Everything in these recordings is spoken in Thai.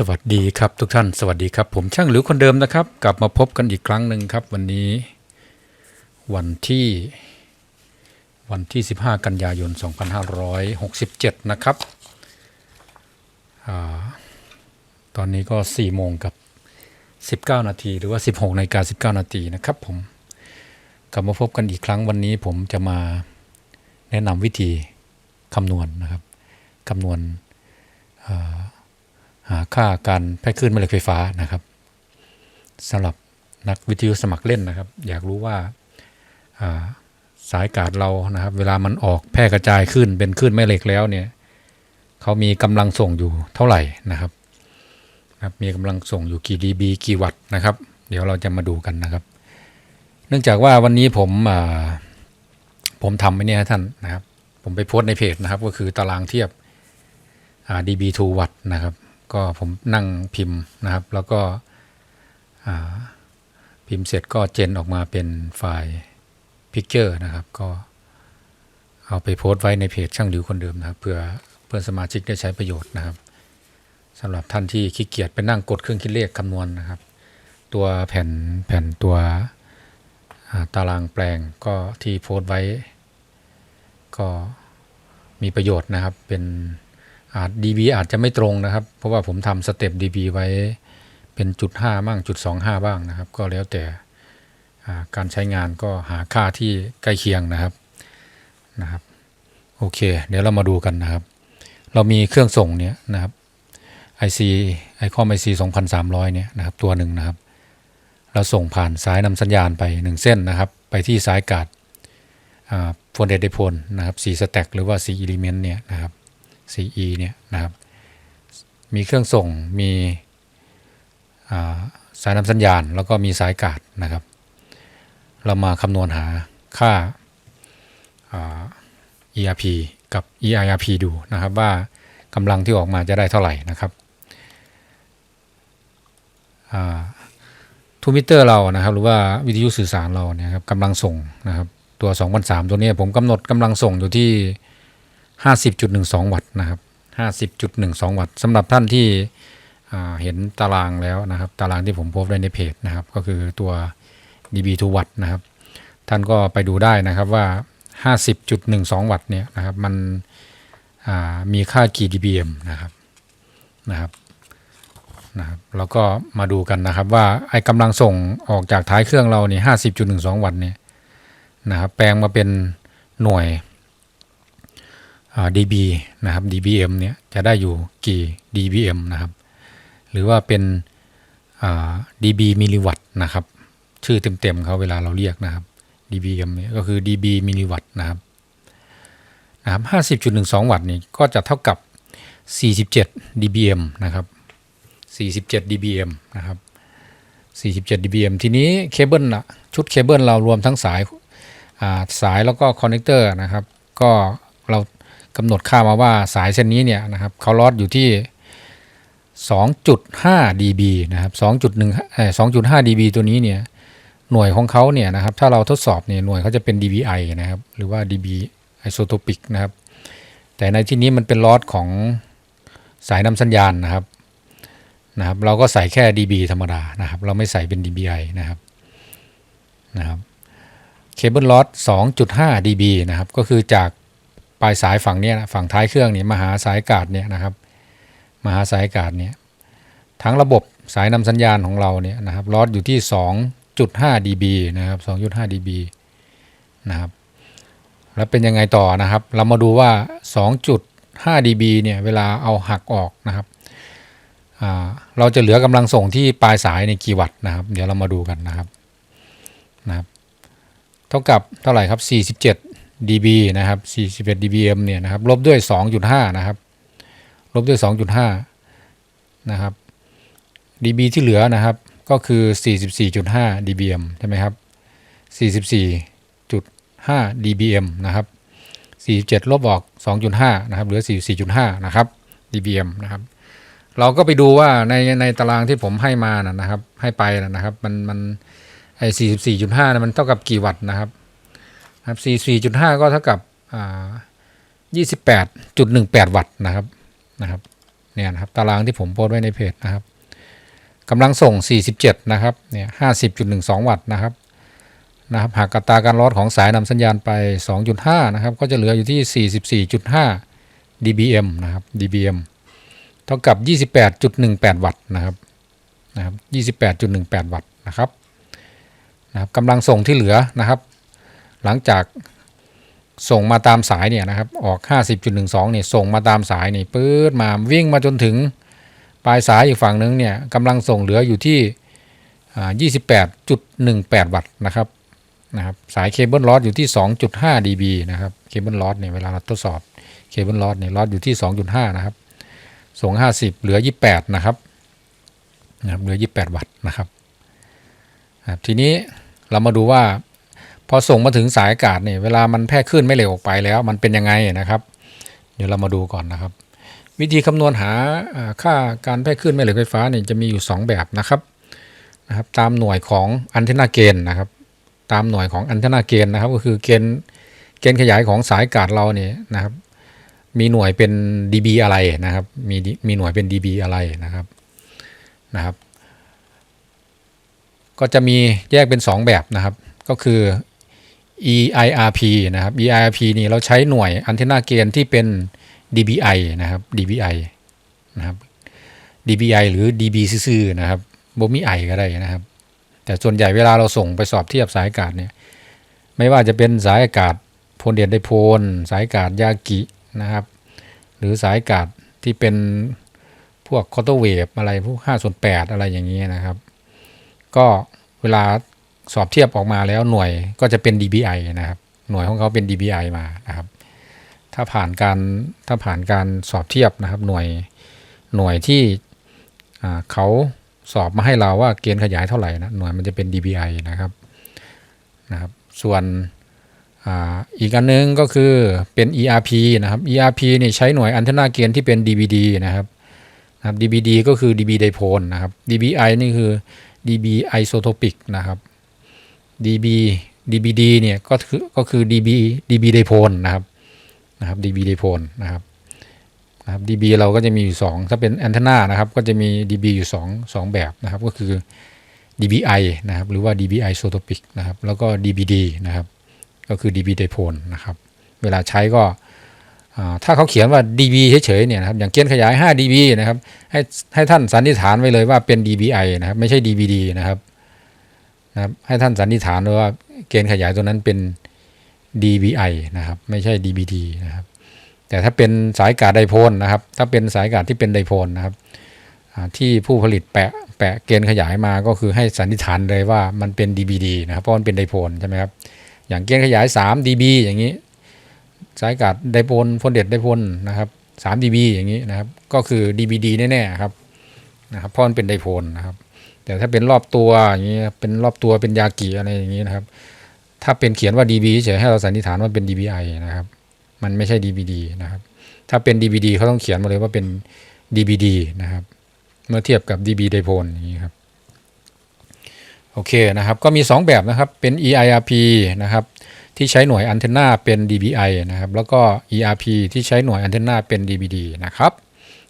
สวัสดีครับทุกท่านสวัสดีครับ ผมช่างหลิวคนเดิมนะครับ กลับมาพบกันอีกครั้งหนึ่งครับ วันนี้วันที่วันที่ 15 กันยายน 2567 นะครับอตอนนี้ก็ 4 โมงกับ 19 นาทีหรือว่า 16นาฬิกา19 นาทีนะครับผมกลับมาพบกันอีกครั้งวันนี้ผมจะมาแนะนำวิธีคำนวณนะครับคำนวณหา ค่าการแพร่คลื่นแม่เหล็กไฟฟ้านะครับสำหรับนักวิทยุสมัครเล่นนะครับ อยากรู้ว่าสายกาดเรานะครับ เวลามันออกแพร่กระจายขึ้นเป็นคลื่นแม่เหล็กแล้วเนี่ยเขามีกำลังส่งอยู่เท่าไหร่นะครับนะครับมีกำลังส่งอยู่กี่ dB กี่วัตต์นะครับ เดี๋ยวเราจะมาดูกันนะครับ เนื่องจากว่าวันนี้ผมผมทำไว้เนี่ยท่านนะครับ ผมไปโพสต์ในเพจนะครับ ก็คือตารางเทียบอ่า dB2 วัตต์นะครับ ก็ผมนั่งพิมพ์นะครับ แล้วก็พิมพ์เสร็จก็เจนออกมาเป็นไฟล์พิกเจอร์นะครับ ก็เอาไปโพสต์ไว้ในเพจช่างดิวคนเดิมนะครับ เพื่อเพื่อนสมาชิกได้ใช้ประโยชน์นะครับสำหรับท่านที่ขี้เกียจไปนั่งกดเครื่องคิดเลขคำนวณนะครับ ตัวแผ่นแผ่นตัวตารางแปลงก็ที่โพสต์ไว้ ก็มีประโยชน์นะครับเป็น อาจ dB อาจจะไม่ตรงนะครับ เพราะว่าผมทำสเต็ป dB ไว้เป็นจุด5บ้างจุด25บ้างนะครับ ก็แล้วแต่การใช้งานก็หาค่าที่ใกล้เคียงนะครับนะครับโอเค เดี๋ยวเรามาดูกันนะครับ เรามีเครื่องส่งเนี่ยนะครับ IC ICOM IC 2300 เนี่ยนะครับตัวหนึ่งนะครับ เราส่งผ่านสายนำสัญญาณไป 1 เส้นนะครับ ไปที่สายกาดโฟนเดดโพลนะครับ4สแต็กหรือว่า4 element เนี่ยนะครับ CE เนี่ยนะครับ มีเครื่องส่ง มีสายนำสัญญาณ แล้วก็มีสายกาดนะครับ เรามาคำนวณหาค่าอ่า ERP กับ EIRP ดูนะครับว่ากำลังที่ออกมาจะได้เท่าไหร่นะครับทูมิเตอร์เรานะครับ หรือว่าวิทยุสื่อสารเราเนี่ยครับกำลังส่งนะครับ ตัว 2003 ตัวนี้ผมกำหนดกำลังส่งอยู่ที่ 50.12 วัตต์นะครับ 50.12 วัตต์สำหรับท่านที่เห็นตารางแล้วนะครับ ตารางที่ผมโพสต์ไว้ในเพจนะครับ ก็คือตัว dB2 วัตต์นะครับ ท่านก็ไปดูได้นะครับว่า 50.12 วัตต์เนี่ยนะครับมันมีค่ากี่ dBm นะครับนะครับนะครับแล้วก็มาดูกันนะครับว่าไอ้กำลังส่งออกจากท้ายเครื่องเราเนี่ย50.12 วัตต์เนี่ยนะครับแปลงมาเป็นหน่วย dB นะครับ dBm เนี่ยจะได้อยู่กี่ dBm นะครับ หรือว่าเป็น dB มิลลิวัตต์นะครับ ชื่อเต็มๆเขาเวลาเราเรียกนะครับ dBm เนี่ยก็คือ dB มิลลิวัตต์นะครับนะครับ 50.12 วัตต์นี่ก็จะเท่ากับ 47 dBm นะครับ 47 dBm นะครับ 47 dBm ทีนี้เคเบิลละชุดเคเบิลเรารวมทั้งสายสายแล้วก็คอนเนคเตอร์นะครับ ก็เรา กำหนดค่ามาว่าสายเส้นนี้เนี่ยนะครับเขาลอดอยู่ที่ 2.5 dB นะครับ2.1เอ่อ2.5 dB ตัวนี้เนี่ยหน่วยของเขาเนี่ยนะครับถ้าเราทดสอบเนี่ยหน่วยเขาจะเป็น dBi นะครับหรือว่า dB isotopic นะครับแต่ในที่นี้มันเป็นลอดของสายนำสัญญาณนะครับนะครับเราก็ใส่แค่ dB ธรรมดานะครับ เราไม่ใส่เป็น dBi นะครับนะครับเคเบิลลอด2.5 dB นะครับก็คือจาก ลายสายฝั่งนี้ฝั่งท้ายเครื่องนี่มหาสายกาดเนี่ยนะครับ มหาสายกาดเนี่ยทั้งระบบสายนำสัญญาณของเราเนี่ยนะครับลอดอยู่ที่ 2.5 dB นะครับ 2.5 dB นะครับแล้วเป็นยังไงต่อนะครับ เรามาดูว่า 2.5 dB เนี่ยเวลาเอาหักออกนะครับเราจะเหลือกำลังส่งที่ปลายสายในกี่วัตต์นะครับ เดี๋ยวเรามาดูกันนะครับนะครับ เท่ากับเท่าไหร่ครับ47 dB นะครับ41 dBm เนี่ยนะครับลบด้วย 2.5 นะครับ ลบด้วย 2.5 นะครับ dB ที่เหลือนะครับก็คือ 44.5 dBm ใช่ไหมครับ 44.5 dBm นะครับ 47 ลบออก 2.5 นะครับเหลือ 44.5 นะครับ dBm นะครับ เราก็ไปดูว่าในในตารางที่ผมให้มานะครับ ให้ไปนะครับ มันมันไอ้44.5นะมันเท่ากับกี่วัตต์นะครับ ครับ44.5 ก็เท่ากับ28.18 วัตต์นะครับนะครับเนี่ยนะครับตารางที่ผมโพสต์ไว้ในเพจนะครับกำลังส่ง 47 นะครับเนี่ย50.12 วัตต์นะครับนะครับหากอัตราการลอดของสายนำสัญญาณไป 2.5 นะครับ ก็จะเหลืออยู่ที่ 44.5 dBm นะครับ dBm เท่ากับ 28.18 วัตต์นะครับนะครับ 28.18 วัตต์นะครับนะครับกำลังส่งที่เหลือนะครับ หลังจากส่งมาตามสายเนี่ยนะครับออก 50.12เนี่ยส่งมาตามสายนี่ปื๊ดมาวิ่งมาจนถึงปลายสายอีกฝั่งนึงเนี่ยกำลังส่งเหลืออยู่ที่ 28.18 วัตต์นะครับนะครับสายเคเบิลลอสอยู่ที่ 2.5 dB นะครับเคเบิลลอสเนี่ยเวลาเราทดสอบเคเบิลลอสเนี่ยลอสอยู่ที่ 2.5 นะครับ ส่ง 50 เหลือ 28 นะครับนะครับเหลือ 28 วัตต์นะครับทีนี้เรามาดูว่า พอส่งมาถึงสายอากาศเนี่ยเวลามันแพร่คลื่นไม่เร็วออกไปแล้ว มันเป็นยังไงนะครับ เดี๋ยวเรามาดูก่อนนะครับ วิธีคำนวณหาค่าการแพร่คลื่นแม่เหล็กไฟฟ้าเนี่ยจะมีอยู่ 2 แบบนะครับนะครับตามหน่วยของอันเทนาเกณฑ์นะครับ ตามหน่วยของอันเทนาเกณฑ์นะครับ ก็คือเกณฑ์เกณฑ์ขยายของสายอากาศเราเนี่ยนะครับ มีหน่วยเป็น dB อะไรนะครับ มีมีหน่วยเป็น dB อะไรนะครับนะครับ ก็จะมีแยกเป็น 2 แบบนะครับ ก็คือ EIRP นะครับ EIRP นี่เราใช้หน่วยอันเทนาเกณฑ์ที่เป็น dBi นะครับ dBi นะครับ dBi หรือ dB ซื่อๆนะครับบ่มีไอก็ได้นะครับ แต่ส่วนใหญ่เวลาเราส่งไปสอบเทียบสายอากาศเนี่ย ไม่ว่าจะเป็นสายอากาศโพลเดียนไดโพลสายอากาศยากินะครับ หรือสายอากาศที่เป็นพวกคอร์ตเวฟอะไรพวก5ส่วน8อะไรอย่างนี้นะครับ ก็เวลา สอบเทียบออกมาแล้วหน่วยก็จะเป็น dBi นะครับ หน่วยของเขาเป็น dBi มานะครับ ถ้าผ่านการถ้าผ่านการสอบเทียบนะครับ หน่วยหน่วยที่เขาสอบมาให้เราว่าเกณฑ์ขยายเท่าไหร่นะหน่วยมันจะเป็น dBi นะครับนะครับ ส่วนอีกอันนึงก็คือเป็น ERP นะครับ ERP นี่ใช้หน่วยอันเทนาเกณฑ์ที่เป็น DBD นะครับนะครับ DBD ก็คือ dB ไดโพลนะครับ dBi นี่คือ dB isotopic นะครับ dB dBd เนี่ยก็คือก็คือ dB dB ไดโพลนะครับนะครับ dB ไดโพลนะครับนะครับ dB เราก็จะมีอยู่สองถ้าเป็นแอนเทนานะครับก็จะมี dB อยู่สองสองแบบนะครับก็คือ dBi นะครับหรือว่า dB isotopic นะครับแล้วก็ dBd นะครับก็คือ dB ไดโพลนะครับเวลาใช้ก็ถ้าเขาเขียนว่า dB เฉยๆเนี่ยนะครับอย่างเกณฑ์ขยาย 5 dB นะครับให้ให้ท่านสันนิษฐานไว้เลยว่าเป็น dBi นะครับไม่ใช่ dBd นะครับ นะครับให้ท่านสันนิษฐานวยว่าเกณฑ์ขยายตัวนั้นเป็น dBi นะครับไม่ใช่ dBd นะครับแต่ถ้าเป็นสายกาศไดโพลนะครับ ถ้าเป็นสายกาศที่เป็นไดโพลนะครับที่ผู้ผลิตแปะแปะเกณฑ์ขยายมาก็คือให้สันนิษฐานเลยว่ามันเป็น dBd นะครับเพราะมันเป็นไดโพลใช่ไหมครับอย่างเกณฑ์ขยาย 3 dB อย่างนี้ สายกาศไดโพลโฟลเด็ดไดโพลนะครับ3 dB อย่างนี้นะครับก็คือ dBd แน่ๆครับนะครับเพราะมันเป็นไดโพลนะครับ แต่ถ้าเป็นรอบตัวอย่างนี้เป็นรอบตัวเป็นยากิอะไรอย่างนี้นะครับ ถ้าเป็นเขียนว่า dB เฉยให้เราสันนิษฐานว่าเป็น dBi นะครับ มันไม่ใช่ dBd นะครับ ถ้าเป็น dBd เขาต้องเขียนมาเลยว่าเป็น dBd นะครับ เมื่อเทียบกับ dB ไดโพลอย่างนี้ครับโอเคนะครับ ก็มี 2 แบบนะครับ เป็น EIRP นะครับ ที่ใช้หน่วยอันเทนาเป็น dBi นะครับ แล้วก็ ERP ที่ใช้หน่วยอันเทนาเป็น dBd นะครับ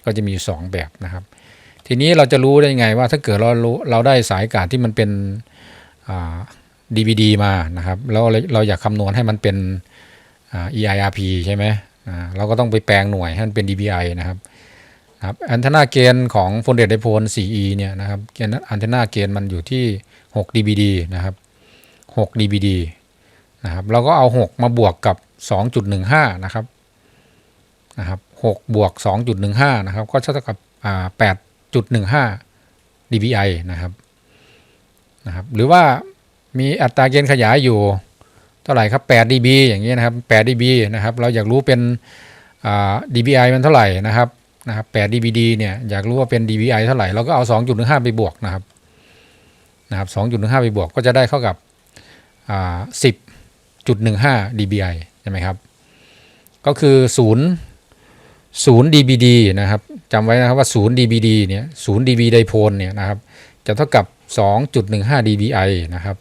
ก็จะมี 2 แบบนะครับ ทีนี้เราจะรู้ได้ยังไงว่าถ้าเกิดเรารู้เราได้สายอากาศที่มันเป็นอ่า DVD มานะครับแล้วเราอยากคำนวณให้มันเป็น EIRP ใช่ไหมเราก็ต้องไปแปลงหน่วยให้มันเป็น DBI นะครับครับแอนเทนาเกณฑ์ของโฟลเดตไดโพล 4E เนี่ยนะครับเกณฑ์แอนเทนาเกณฑ์มันอยู่ที่ 6 dBd นะครับ 6 dBd นะครับเราก็เอา 6 มาบวกกับ 2.15 นะครับนะครับ 6 บวก 2.15 นะครับ ก็เท่ากับอ่า8.15 dBi นะครับนะครับ หรือว่ามีอัตราเกณฑ์ขยายอยู่เท่าไหร่ครับ 8 dB อย่างนี้นะครับ 8 dB นะครับ เราอยากรู้เป็น dBi มันเท่าไหร่นะครับนะครับ 8 dBd เนี่ย อยากรู้ว่าเป็น dBi เท่าไหร่ เราก็เอา 2.15 ไปบวกนะครับ นะครับ 2.15 ไปบวกก็จะได้เข้ากับอ่า10.15 dBi ใช่ไหมครับ ก็คือ 0 0 dBd นะครับจำไว้นะครับว่า0 dBd เนี่ย0 dB ไดโพลเนี่ยนะครับจะเท่ากับ 2.15 dBi นะครับ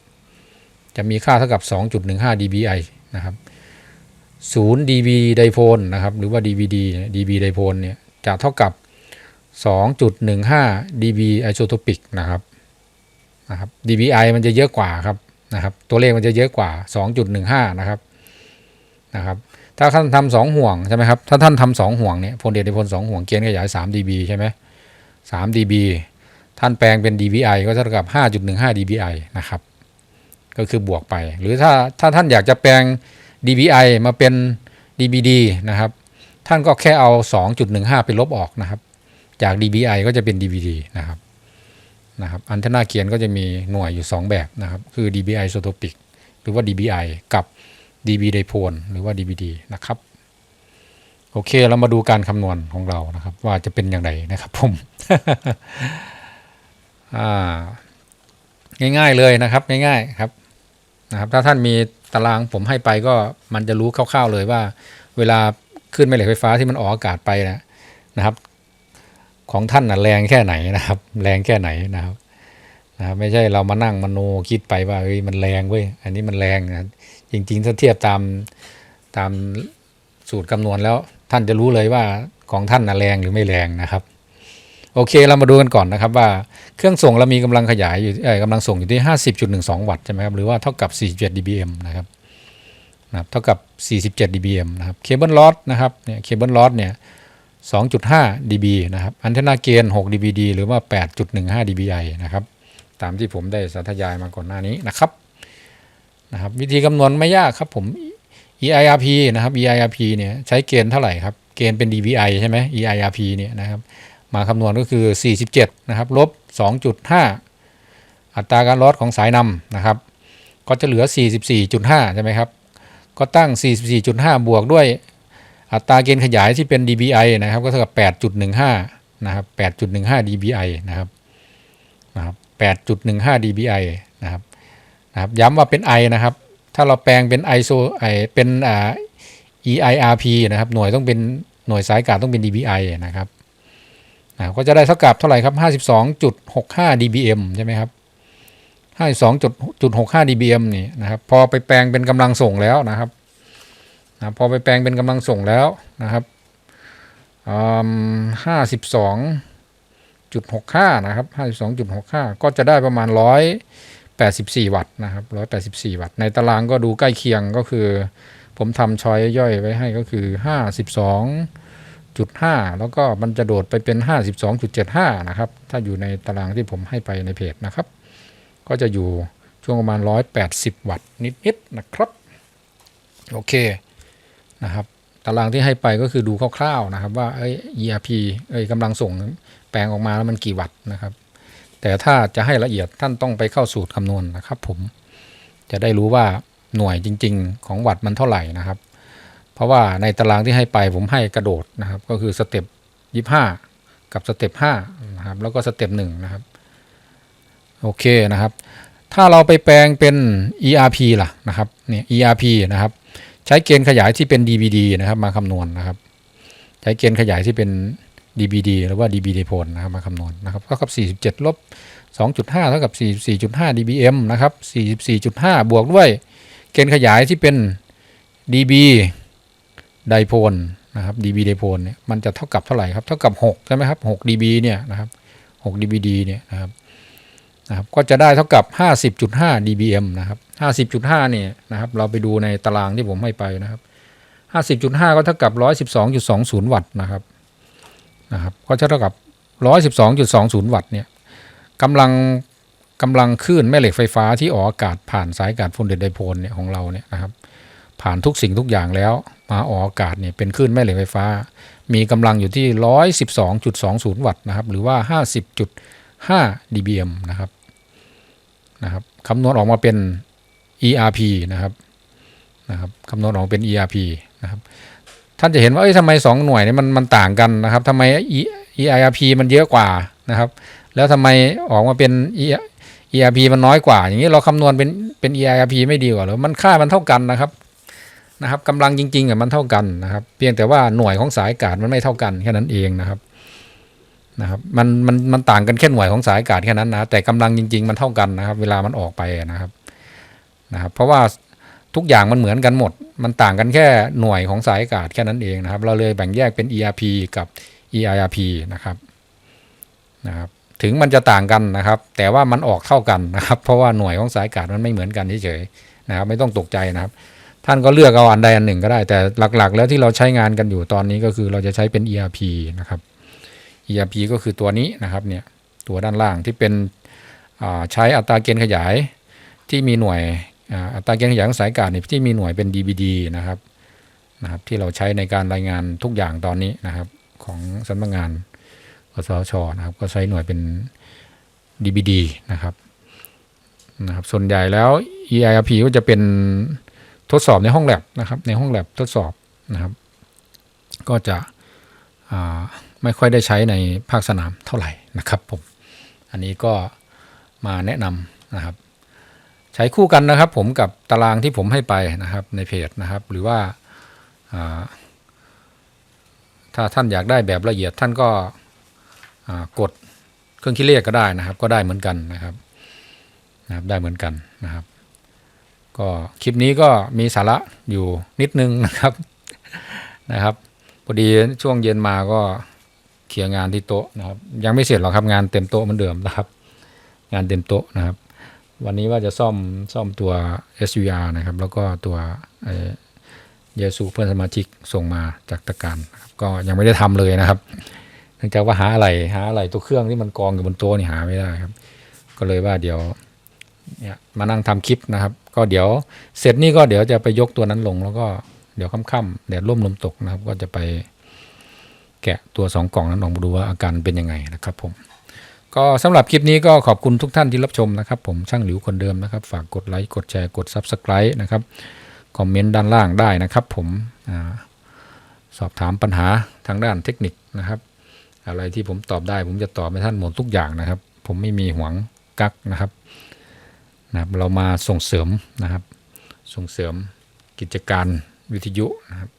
จะมีค่าเท่ากับ 2.15 dBi นะครับ0 dB ไดโพลนะครับหรือว่า dBd dB ไดโพลเนี่ยจะเท่ากับ 2.15 dB isotopic นะครับนะครับ dBi มันจะเยอะกว่าครับนะครับตัวเลขมันจะเยอะกว่า 2.15 นะครับนะครับ ถ้าท่านทำสองห่วงใช่ไหมครับ ถ้าท่านทำสองห่วงเนี่ยพลเดชในพลสองห่วงเกณฑ์ขยาย3 dB ใช่ไหม3 dB ท่านแปลงเป็น dBi ก็เท่ากับ 5.15 dBi นะครับ ก็คือบวกไป หรือถ้าถ้าท่านอยากจะแปลง dBi มาเป็น dBd นะครับ ท่านก็แค่เอา 2.15 ไปลบออกนะครับ จาก dBi ก็จะเป็น dBd นะครับ นะครับ อันทนาเกียนก็จะมีหน่วยอยู่ 2 แบบนะครับ คือ dBi isotopic หรือว่า dBi กับ dB dipole หรือว่า dBd นะครับโอเคเรามาดูการคำนวณของเรานะครับ ว่าจะเป็นอย่างไรนะครับผมง่ายๆเลยนะครับ ง่ายๆครับนะครับ ถ้าท่านมีตารางผมให้ไปก็มันจะรู้คร่าวๆเลยว่า เวลาขึ้นแม่เหล็กไฟฟ้าที่มันออกอากาศไปนะนะครับ ของท่านนะแรงแค่ไหนนะครับ แรงแค่ไหนนะครับ นะครับไม่ใช่เรามานั่งมโนคิดไปว่าเฮ้ยมันแรงเว้ยอันนี้มันแรงนะจริงๆถ้าเทียบตามตามสูตรคำนวณแล้วท่านจะรู้เลยว่าของท่านนะแรงหรือไม่แรงนะครับ โอเคเรามาดูกันก่อนนะครับว่าเครื่องส่งเรามีกำลังขยายอยู่กำลังส่งอยู่ที่ 50.12 วัตต์ใช่ไหมครับหรือว่าเท่ากับ 47 dBm นะครับนะครับเท่ากับ 47 dBm นะครับเคเบิลลอสนะครับเนี่ยเคเบิลลอสเนี่ย 2.5 dB นะครับอันเทนาเกน6 dBd หรือว่า 8.15 dBi นะครับ ตามที่ผมได้สาธยายมาก่อนหน้านี้นะครับนะครับ วิธีคำนวณไม่ยากครับผม EIRP นะครับ EIRP เนี่ยใช้เกณฑ์เท่าไหร่ครับเกณฑ์เป็น dBi ใช่ไหม EIRP เนี่ยนะครับ มาคำนวณก็คือ 47 นะครับ ลบ 2.5 อัตราการลดของสายนำนะครับ ก็จะเหลือ 44.5 ใช่ไหมครับ ก็ตั้ง 44.5 บวกด้วย อัตราเกณฑ์ขยายที่เป็น dBi นะครับ ก็เท่ากับ 8.15 นะครับ 8.15 dBi นะครับ นะครับ 8.15 dBi นะครับนะครับย้ำว่าเป็น i นะครับ ถ้าเราแปลงเป็น iso เป็นอ่า EIRP นะครับ หน่วยต้องเป็นหน่วยสายการต้องเป็น dBi นะครับนะก็จะได้เท่ากับเท่าไหร่ครับ 52.65 dBm ใช่ไหมครับ 52.65 dBm นี่นะครับ พอไปแปลงเป็นกำลังส่งแล้วนะครับนะพอไปแปลงเป็นกำลังส่งแล้วนะครับห้าสิบสอง จุดหกห้านะครับห้าสิบสองจุดหกห้าก็จะได้ประมาณร้อยแปดสิบสี่วัตต์นะครับร้อยแปดสิบสี่วัตต์ ในตารางก็ดูใกล้เคียงก็คือ ผมทำช้อยย่อยไว้ให้ก็คือห้าสิบสองจุดห้าแล้วก็มันจะโดดไปเป็นห้าสิบสองจุดเจ็ดห้านะครับ ถ้าอยู่ในตารางที่ผมให้ไปในเพจนะครับ ก็จะอยู่ช่วงประมาณร้อยแปดสิบวัตต์นิดๆนะครับ โอเคนะครับตารางที่ให้ไปก็คือดูคร่าวๆนะครับว่าไอ้ ERP ไอ้กำลังส่ง ปลงออกมาแล้วมันกี่วัตต์นะครับ แต่ถ้าจะให้ละเอียดท่านต้องไปเข้าสูตรคำนวณนะครับ ผมจะได้รู้ว่าหน่วยจริง ๆ ของวัตต์มันเท่าไหร่นะครับ เพราะว่าในตารางที่ให้ไปผมให้กระโดดนะครับ ก็คือสเต็ปยี่ห้ากับสเต็ปห้านะครับแล้วก็สเต็ปหนึ่งนะครับโอเคนะครับ ถ้าเราไปแปลงเป็น ERP ล่ะนะครับเนี่ย ERP นะครับ ใช้เกณฑ์ขยายที่เป็น DBD นะครับ มาคำนวณนะครับ ใช้เกณฑ์ขยายที่เป็น DBD หรือว่า DB d โพลนะครับมาคำนวณนะครับก็กับ 47 ลบ 2.5 เท่ากับ 44.5 dBm นะครับ 44.5 บวกด้วยเกณฑ์ขยายที่เป็น dB ไดโพลนะครับ dB ไดโพลเนี่ยมันจะเท่ากับเท่าไหร่ครับ เท่ากับ 6 ใช่ไหมครับ 6 dB เนี่ยนะครับ 6 dBd เนี่ยนะครับนะครับก็จะได้เท่ากับ 50.5 dBm นะครับ 50.5 เนี่ยนะครับเราไปดูในตารางที่ผมให้ไปนะครับ 50.5 ก็เท่ากับ 112.20 วัตต์นะครับ นะครับก็จะเท่ากับ 112.20 วัตต์เนี่ยกำลังกำลังคลื่นแม่เหล็กไฟฟ้าที่ออกอากาศผ่านสายอากาศโฟลเดตไดโพลเนี่ยของเราเนี่ยนะครับผ่านทุกสิ่งทุกอย่างแล้ว มาออกอากาศเนี่ยเป็นคลื่นแม่เหล็กไฟฟ้า มีกำลังอยู่ที่ 112.20 วัตต์นะครับหรือว่า 50.5 dBm นะครับนะครับคำนวณออกมาเป็น ERP นะครับนะครับคำนวณออกมาเป็น ERP นะครับ ท่านจะเห็นว่าเอ้ยทำไมสองหน่วยนี่มันมันต่างกันนะครับทำไม EIRP มันเยอะกว่านะครับ แล้วทำไมออกมาเป็น ERP มันน้อยกว่า อย่างนี้เราคำนวณเป็นเป็น EIRP ไม่ดีกว่าหรือมันค่ามันเท่ากันนะครับนะครับกำลังจริงๆอะมันเท่ากันนะครับ เพียงแต่ว่าหน่วยของสายอากาศมันไม่เท่ากันแค่นั้นเองนะครับนะครับมันมันมันต่างกันแค่หน่วยของสายอากาศแค่นั้นนะแต่กำลังจริง ๆ มันเท่ากันนะครับ เวลามันออกไปนะครับนะครับ เพราะว่า ทุกอย่างมันเหมือนกันหมด มันต่างกันแค่หน่วยของสายอากาศแค่นั้นเองนะครับ เราเลยแบ่งแยกเป็น ERP กับ EIRP นะครับนะครับ ถึงมันจะต่างกันนะครับ แต่ว่ามันออกเท่ากันนะครับ เพราะว่าหน่วยของสายการมันไม่เหมือนกันเฉยๆนะครับ ไม่ต้องตกใจนะครับ ท่านก็เลือกเอาอันใดอันหนึ่งก็ได้ แต่หลักๆ แล้วที่เราใช้งานกันอยู่ตอนนี้ก็คือเราจะใช้เป็น ERP นะครับ ERP ก็คือตัวนี้นะครับเนี่ยตัวด้านล่างที่เป็นอ่าใช้อัตราเกณฑ์ขยายที่มีหน่วย อัตราเกณฑ์ขยายของสายการเนี่ยที่มีหน่วยเป็น DBD นะครับนะครับ ที่เราใช้ในการรายงานทุกอย่างตอนนี้นะครับ ของสำนักงานกสชนะครับ ก็ใช้หน่วยเป็น DBD นะครับนะครับ ส่วนใหญ่แล้ว EIRP ก็จะเป็นทดสอบในห้องแลบนะครับ ในห้องแลบทดสอบนะครับ ก็จะไม่ค่อยได้ใช้ในภาคสนามเท่าไหร่นะครับผม อันนี้ก็มาแนะนำนะครับ ใช้คู่กันนะครับ ผมกับตารางที่ผมให้ไปนะครับในเพจนะครับ หรือว่าถ้าท่านอยากได้แบบละเอียดท่านก็กดเครื่องคิดเลขก็ได้นะครับ ก็ได้เหมือนกันนะครับนะครับ ได้เหมือนกันนะครับ ก็คลิปนี้ก็มีสาระอยู่นิดนึงนะครับนะครับพอดีช่วงเย็นมาก็เคลียร์งานที่โต๊ะนะครับ ยังไม่เสร็จหรอกครับงานเต็มโต๊ะเหมือนเดิมนะครับ งานเต็มโต๊ะนะครับ วันนี้ว่าจะซ่อมซ่อมตัว SVR นะครับ แล้วก็ตัวเยซูเพื่อนสมาชิกส่งมาจากตะการครับก็ยังไม่ได้ทำเลยนะครับเนื่องจากว่าหาอะไรหาอะไรตัวเครื่องที่มันกองอยู่บนโต๊ะนี่หาไม่ได้ครับ ก็เลยว่าเดี๋ยวเนี่ยมานั่งทำคลิปนะครับ ก็เดี๋ยวเสร็จนี่ก็เดี๋ยวจะไปยกตัวนั้นลง แล้วก็เดี๋ยวค่ำๆแดดร่มลมตกนะครับ ก็จะไปแกะตัวสองกล่องนั้นออกมาดูว่าอาการเป็นยังไงนะครับผม ก็สำหรับคลิปนี้ก็ขอบคุณทุกท่านที่รับชมนะครับ ผมช่างหลิวคนเดิมนะครับ ฝากกดไลค์กดแชร์กด Subscribe นะครับคอมเมนต์ด้านล่างได้นะครับผมอสอบถามปัญหาทางด้านเทคนิคนะครับ อะไรที่ผมตอบได้ ผมจะตอบให้ท่านหมดทุกอย่างนะครับ ผมไม่มีหวงกักนะครับนะครับ เรามาส่งเสริมนะครับ ส่งเสริมกิจการวิทยุนะครับ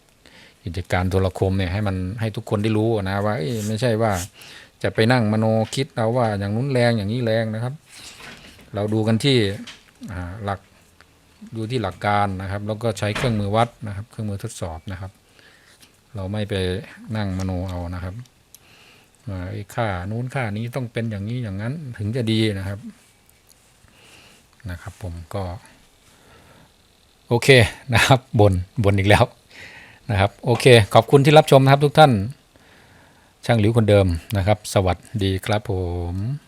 กิจการโทรคมเนี่ยให้มันให้ทุกคนได้รู้นะว่าไม่ใช่ว่า จะไปนั่งมโนคิดเอาว่าอย่างนู้นแรงอย่างนี้แรงนะครับ เราดูกันที่หลักดูที่หลักการนะครับ แล้วก็ใช้เครื่องมือวัดนะครับ เครื่องมือทดสอบนะครับ เราไม่ไปนั่งมโนเอานะครับว่าค่านู้นค่านี้ต้องเป็นอย่างนี้อย่างนั้นถึงจะดีนะครับนะครับ ผมก็ โอเคนะครับบนบนอีกแล้วนะครับ โอเค ขอบคุณที่รับชมนะครับทุกท่าน ช่างหลิวคนเดิมนะครับ สวัสดีครับผม